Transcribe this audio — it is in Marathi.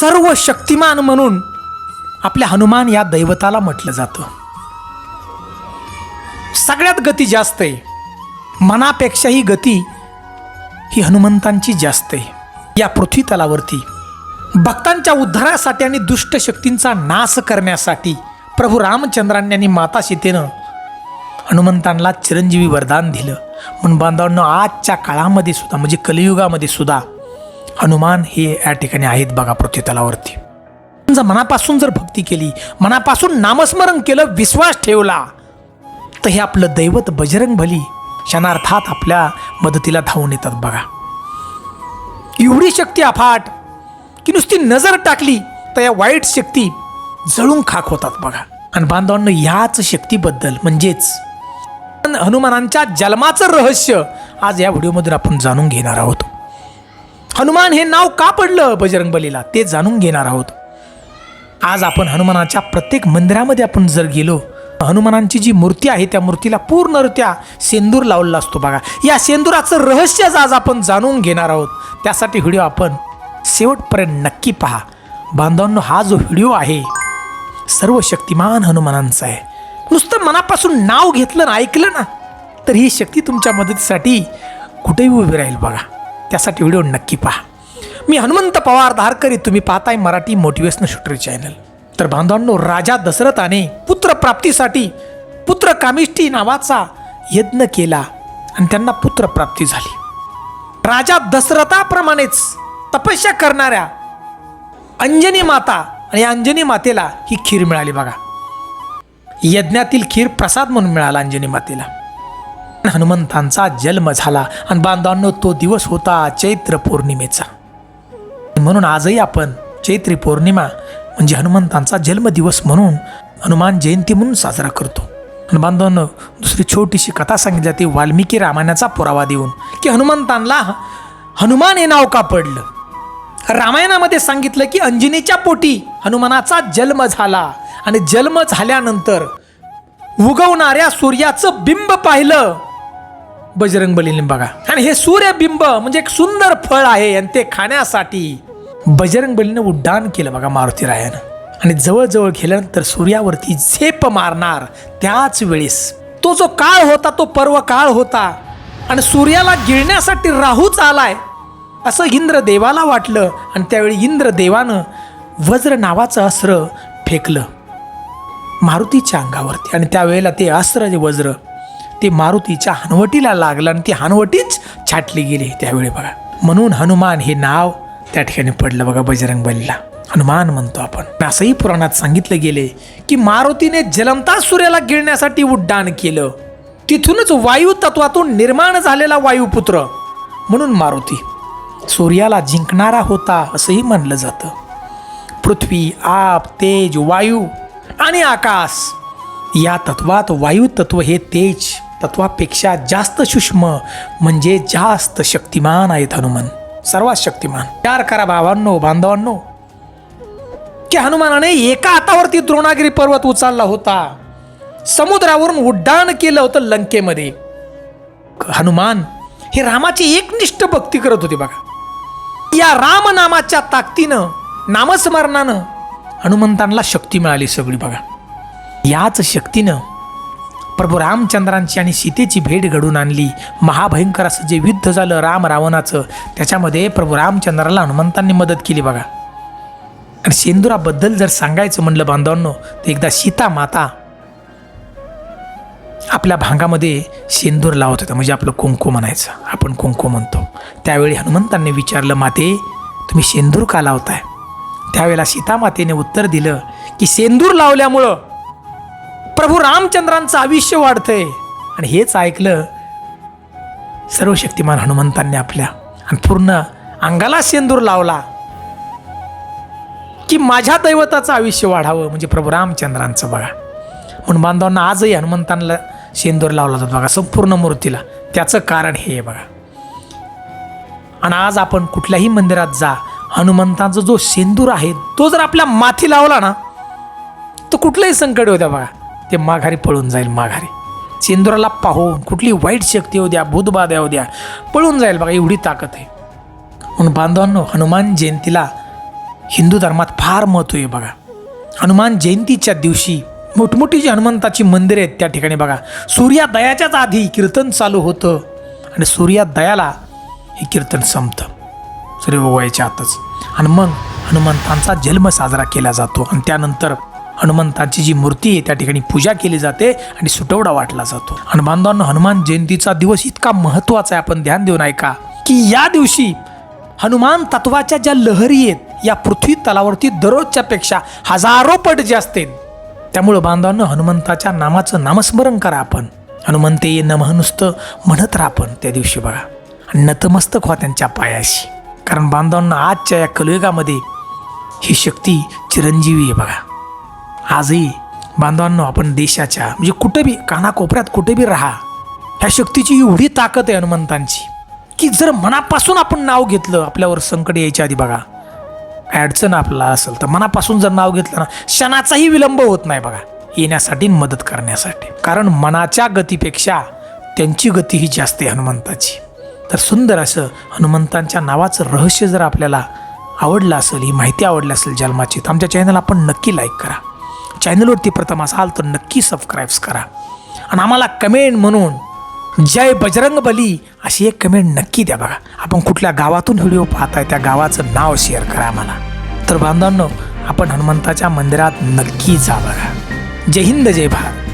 सर्व शक्तिमान म्हणून आपल्या हनुमान या दैवताला म्हटलं जातं. सगळ्यात गती जास्त आहे. मनापेक्षाही गती ही हनुमंतांची जास्त आहे. या पृथ्वी तलावरती भक्तांच्या उद्धारासाठी आणि दुष्ट शक्तींचा नाश करण्यासाठी प्रभू रामचंद्रांनी आणि माता सीतेनं हनुमंतांना चिरंजीवी वरदान दिलं. म्हणून बांधवांना आजच्या काळामध्ये सुद्धा म्हणजे कलियुगामध्ये सुद्धा हनुमान हे या ठिकाणी आहेत बघा पृथ्वीतलावरती. जर मनापासून जर भक्ती केली मनापासून नामस्मरण केलं विश्वास ठेवला तर हे आपलं दैवत बजरंग बली क्षणार्थात आपल्या मदतीला धावून येतात बघा. एवढी शक्ती अफाट की नुसती नजर टाकली तर या वाईट शक्ती जळून खाक होतात बघा. आणि बांधवांना ह्याच शक्तीबद्दल म्हणजेच हनुमानांच्या जन्माचं रहस्य आज या व्हिडिओमधून आपण जाणून घेणार आहोत. हनुमान हे नाव का पडलं बजरंग बलीला ते जाणून घेणार आहोत. आज आपण हनुमानाच्या प्रत्येक मंदिरामध्ये आपण जर गेलो हनुमानांची जी मूर्ती आहे त्या मूर्तीला पूर्णरित्या सेंदूर लावलेला असतो बघा. या सेंदुराचं रहस्यच आज आपण जाणून घेणार आहोत. त्यासाठी व्हिडिओ आपण शेवटपर्यंत नक्की पहा. बांधवांनो हा जो व्हिडिओ आहे सर्व शक्तिमान हनुमानांचा आहे. नुसतं मनापासून नाव घेतलं ना ऐकलं ना तर ही शक्ती तुमच्या मदतीसाठी कुठेही उभी राहील बघा. त्यासाठी व्हिडिओ नक्की पहा. मी हनुमंत पवार धारकरी तुम्ही पाहताय मराठी मोटिवेशनल शूटर चॅनल. तर बांधवांनो राजा दशरथाने पुत्रप्राप्तीसाठी पुत्र कामिष्ठी नावाचा यज्ञ केला आणि त्यांना पुत्रप्राप्ती झाली. राजा दशरथाप्रमाणेच तपस्या करणाऱ्या अंजनी माता आणि अंजनी मातेला ही खीर मिळाली बघा. यज्ञातील खीर प्रसाद म्हणून मिळाला अंजनी मातेला. हनुमंतांचा जन्म झाला आणि बांधवांनो तो दिवस होता चैत्र पौर्णिमेचा. म्हणून आजही आपण चैत्री पौर्णिमा म्हणजे हनुमंतांचा जन्मदिवस म्हणून हनुमान जयंती म्हणून साजरा करतो. आणि बांधवांनो दुसरी छोटीशी कथा सांगितली जाते वाल्मिकी रामायणाचा पुरावा देऊन की हनुमंतांना हनुमान हे नाव का पडलं? रामायणामध्ये सांगितलं की अंजनीच्या पोटी हनुमानाचा जन्म झाला. आणि जन्म झाल्यानंतर उगवणाऱ्या सूर्याचं बिंब पाहिलं. बजरंग बलीने बघा. आणि हे सूर्यबिंब म्हणजे एक सुंदर फळ आहे आणि ते खाण्यासाठी बजरंग बलीने उड्डाण केलं बघा मारुती रायानं आणि जवळजवळ गेल्यानंतर सूर्यावरती झेप मारणार त्याच वेळेस. तो जो काळ होता तो पर्व काळ होता. आणि सूर्याला गिळण्यासाठी राहूच आलाय. असं इंद्रदेवाला वाटलं आणि त्यावेळी इंद्रदेवानं वज्र नावाचं अस्त्र फेकलं. मारुतीच्या अंगावरती. आणि त्यावेळेला ते अस्त्र जे वज्र ते मारुतीच्या हनवटीला लागलं आणि ती हनवटीच छाटली गेली त्यावेळी बघा. म्हणून हनुमान हे नाव त्या ठिकाणी पडलं बघा बजरंग बलीला हनुमान म्हणतो आपण. असंही पुराणात सांगितलं गेले की मारुतीने जलमता सूर्याला गिळण्यासाठी उड्डाण केलं. तिथूनच वायू तत्वातून निर्माण झालेला वायुपुत्र. म्हणून मारुती सूर्याला जिंकणारा होता असंही म्हणलं जातं. पृथ्वी आप तेज वायू आणि आकाश या तत्वात वायू तत्व हे तेज तत्वापेक्षा जास्त सूक्ष्म म्हणजे जास्त शक्तिमान आहेत हनुमान. सर्वात शक्तिमान. प्यार करा भावांनो बांधवांनो. की हनुमानाने एका हातावरती द्रोणागिरी पर्वत उचलला होता. समुद्रावरून उड्डाण केलं होतं लंकेमध्ये. हनुमान हे रामाची एकनिष्ठ भक्ती करत होते बघा. या रामनामाच्या ताकदीनं नामस्मरणानं हनुमंतांना शक्ती मिळाली सगळी बघा. याच शक्तीनं प्रभू रामचंद्रांची आणि सीतेची भेट घडून आणली. महाभयंकर असं जे युद्ध झालं राम रावणाचं त्याच्यामध्ये प्रभू रामचंद्राला हनुमंतांनी मदत केली बघा. आणि शेंदुराबद्दल जर सांगायचं म्हणलं बांधवांनो तर एकदा सीता माता आपल्या भांगामध्ये शेंदूर लावत होता. म्हणजे आपलं कुंकू म्हणायचं. आपण कुंकू म्हणतो. त्यावेळी हनुमंतांनी विचारलं माते तुम्ही शेंदूर का लावताय? त्यावेळेला सीतामातेने उत्तर दिलं की शेंदूर लावल्यामुळं प्रभू रामचंद्रांचं आयुष्य वाढतंय. आणि हेच ऐकलं सर्व शक्तिमान हनुमंतांनी आपल्या आणि पूर्ण अंगाला सेंदूर लावला की माझ्या दैवताचं आयुष्य वाढावं म्हणजे प्रभू रामचंद्रांचं बघा. म्हणून बांधवांना आजही हनुमंतांना शेंदूर लावला जातो बघा संपूर्ण मूर्तीला. त्याचं कारण हे आहे बघा. आणि आज आपण कुठल्याही मंदिरात जा हनुमंतांचा जो सेंदूर आहे तो जर आपल्या माथी लावला ना तर कुठलंही संकट होत्या बघा. ते माघारी पळून जाईल माघारी. शेंदुराला पाहून कुठली वाईट शक्ती होऊ द्या भूतबाधा होऊ द्या पळून जाईल बघा एवढी ताकद आहे. म्हणून बांधवांनो हनुमान जयंतीला हिंदू धर्मात फार महत्त्व आहे बघा. हनुमान जयंतीच्या दिवशी मोठमोठी जी हनुमंताची मंदिरे आहेत त्या ठिकाणी बघा. सूर्यादयाच्याच आधी कीर्तन चालू होतं आणि सूर्यादयाला हे कीर्तन संपतं. सूर्य उगवायच्या आतच. आणि मग हनुमंतांचा जन्म साजरा केला जातो आणि त्यानंतर हनुमंतांची जी मूर्ती आहे त्या ठिकाणी पूजा केली जाते आणि सुटवडा वाटला जातो. आणि बांधवांना हनुमान जयंतीचा दिवस इतका महत्त्वाचा आहे आपण ध्यान देऊन ऐका की या दिवशी हनुमान तत्वाच्या ज्या लहरी आहेत या पृथ्वी तलावरती दररोजच्या पेक्षा हजारो पट जास्त त्यामुळं बांधवांनो हनुमंताच्या नामाचं नामस्मरण करा आपण. हनुमंते ये नमः नुसतं म्हणत राहा आपण त्या दिवशी बघा. आणि नतमस्तक व्हा त्यांच्या पायाशी. कारण बांधवांना आजच्या या कलयुगामध्ये ही शक्ती चिरंजीवी आहे बघा. आजही बांधवांनो आपण देशाच्या म्हणजे कुठे बी कानाकोपऱ्यात कुठे बी राहा ह्या शक्तीची एवढी ताकद आहे हनुमंतांची की जर मनापासून आपण नाव घेतलं आपल्यावर संकट यायच्या आधी बघा. अडचण आपला असेल तर मनापासून जर नाव घेतलं ना क्षणाचाही विलंब होत नाही बघा येण्यासाठी मदत करण्यासाठी. कारण मनाच्या गतीपेक्षा त्यांची गती ही जास्त आहे हनुमंताची. तर सुंदर असं हनुमंतांच्या नावाचं रहस्य जर आपल्याला आवडलं असेल ही माहिती आवडली असेल जन्माची तर आमच्या चॅनल आपण नक्की लाईक करा. चॅनलवरती प्रथम असाल तर नक्की सबस्क्राईब्स करा. आणि आम्हाला कमेंट म्हणून जय बजरंग बली अशी एक कमेंट नक्की द्या बघा. आपण कुठल्या गावातून व्हिडिओ पाहताय त्या गावाचं नाव शेअर करा आम्हाला. तर बांधवांनो आपण हनुमंताच्या मंदिरात नक्की जा बघा. जय हिंद जय भारत.